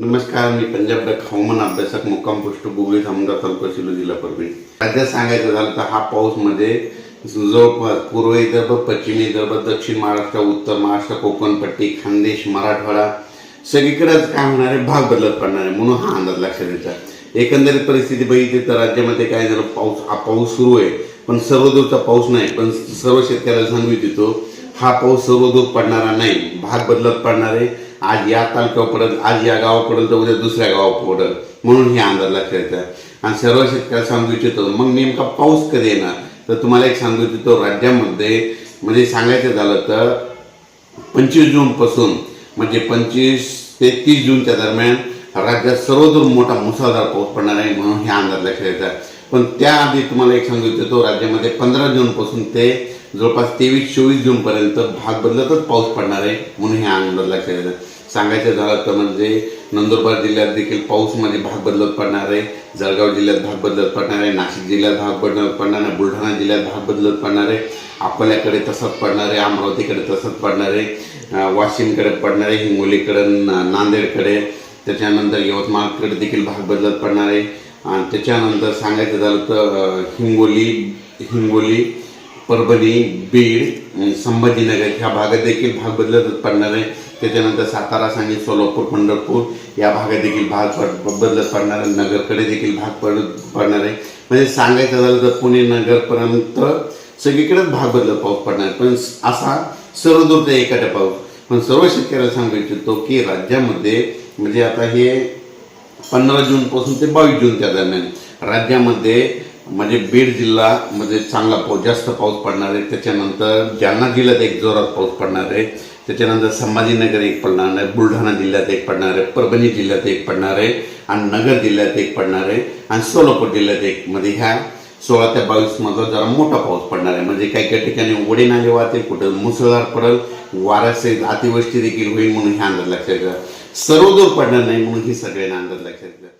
नमस्कार मी पंजाब डक हवामान अभ्यासक मुक्काम पोस्ट गुगळी सामंगा तालुका शिलो जिल्हा परभणी. राज्यात सांगायचं झालं तर हा पाऊसमध्ये जवळपास पूर्व विदर्भ पश्चिम विदर्भ दक्षिण महाराष्ट्र उत्तर महाराष्ट्र कोकण पट्टी खानदेश मराठवाडा सगळीकडेच काय होणार आहे? भाग बदलत पडणार आहे. म्हणून हा अंदाज लक्षात येतात एकंदरीत परिस्थिती बघितली तर राज्यामध्ये काय झालं? पाऊस हा पाऊस सुरू आहे. पण सर्वदूरचा पाऊस नाही. पण सर्व शेतकऱ्याला सांगू इच्छितो हा पाऊस सर्वदूर पडणारा नाही. भाग बदलत पडणार आहे. आज या तालुक्यावर आज या गावापर्यंत तर उद्या दुसऱ्या गावावर म्हणून हे अंदाज लक्षात येतं आणि सर्व शेतकऱ्याला सांगू इच्छितो मग नेमका पाऊस कधी येणार? तर तुम्हाला एक सांगू इच्छितो राज्यामध्ये म्हणजे सांगायचं झालं तर पंचवीस जूनपासून म्हणजे पंचवीस ते तीस जूनच्या दरम्यान राज्यात सर्वदूर मोठा मुसळधार पाऊस पडणार आहे म्हणून हे अंदाज लक्षात येतात पण त्याआधी तुम्हाला एक सांगू इच्छितो राज्यामध्ये पंधरा जून पासून ते जवळपास तेवीस चोवीस जून पर्यंत भाग बदलतच पाऊस पडणार आहे म्हणून हे अंदाज लक्षात येतात सांगायचं झालं तर म्हणजे नंदुरबार जिल्ह्यात देखील पाऊसमध्ये भाग बदलत पडणार आहे जळगाव जिल्ह्यात भाग बदलत पडणार आहे नाशिक जिल्ह्यात भाग बदलत पडणार आहे बुलढाणा जिल्ह्यात भाग बदलत पडणार आहे अकोल्याकडे तसंच पडणार आहे अमरावतीकडे तसंच पडणार आहे वाशिमकडे पडणार आहे हिंगोलीकडे ना- नांदेडकडे त्याच्यानंतर यवतमाळकडे देखील भाग बदलत पडणार आहे. आणि त्याच्यानंतर सांगायचं झालं तर हिंगोली हिंगोली परभणी बीड संभाजीनगर ह्या भागात देखील भाग बदलत पडणार आहे. त्याच्यानंतर सातारा सांगली सोलापूर पंढरपूर या भागात देखील भाग पड- बदलत पडणार आहे. नगरकडे देखील भाग पड पडणार आहे. म्हणजे सांगायचं झालं तर पुणे नगरपर्यंत सगळीकडेच भाग बदलत पाऊस पडणार आहे. पण असा सर्वदूर एका पाऊस. पण सर्व शेतकऱ्याला सांगू इच्छितो की राज्यामध्ये म्हणजे आता हे पंधरा जूनपासून ते बावीस जूनच्या दरम्यान. राज्यामध्ये म्हणजे बीड जिल्हामध्ये चांगला पाऊस जास्त पाऊस पडणार आहे. त्याच्यानंतर जालना जिल्ह्यात एक जोरात पाऊस पडणार आहे. त्याच्यानंतर संभाजीनगर एक पडणार आहे. बुलढाणा जिल्ह्यात एक पडणार आहे. परभणी जिल्ह्यात एक पडणार आहे. आणि नगर जिल्ह्यात एक पडणार आहे. आणि सोलापूर जिल्ह्यात एक मध्ये ह्या सोळा ते बावीसमधला जरा मोठा पाऊस पडणार आहे. म्हणजे काही काही ठिकाणी ओढे नाले वाहतील कुठं मुसळधार पडेल वाराचे अतिवृष्टी देखील होईल म्हणून हे अंदाज लक्षात घ्या. सर्वदूर पडणार नाही म्हणून ही सगळ्यांना अंदाज लक्षात घ्या.